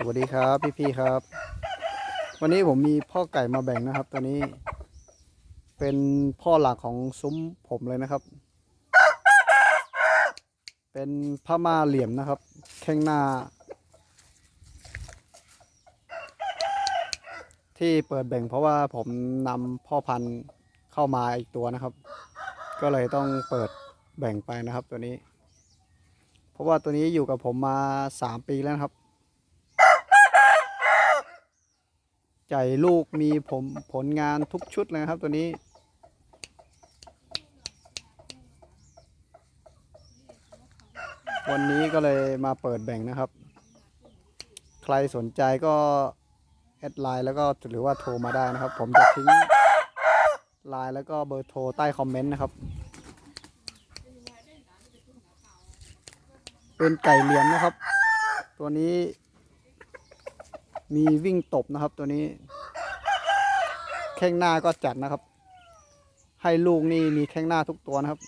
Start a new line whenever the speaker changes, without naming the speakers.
สวัสดีครับพี่ๆครับ วันนี้ผมมีพ่อไก่มาแบ่งนะครับ ตัวนี้ เป็นพ่อหลักของซุ้มผมเลยนะครับ เป็นผ้าม่าเหลี่ยมนะครับ แข้งหน้า ที่เปิดแบ่งเพราะว่าผมนำพ่อพันธุ์เข้ามาอีกตัวนะครับ ก็เลยต้องเปิดแบ่งไปนะครับตัวนี้ เพราะว่าตัวนี้อยู่กับผมมาสามปีแล้วครับ ใจลูกมีผมผลงานทุกชุดเลยนะครับตัวนี้ วันนี้ก็เลยมาเปิดแบ่งนะครับ ใครสนใจก็ แอดไลน์แล้วก็หรือว่าโทรมาได้นะครับ ผมจะทิ้งไลน์แล้วก็เบอร์โทรใต้คอมเมนต์นะครับ เป็นไก่เหลี่ยมนะครับ ตัวนี้ มีวิ่งตบนะครับ ตัวนี้ แข้งหน้าก็จัดนะครับ ให้ลูกนี่มีแข้งหน้าทุกตัวนะครับ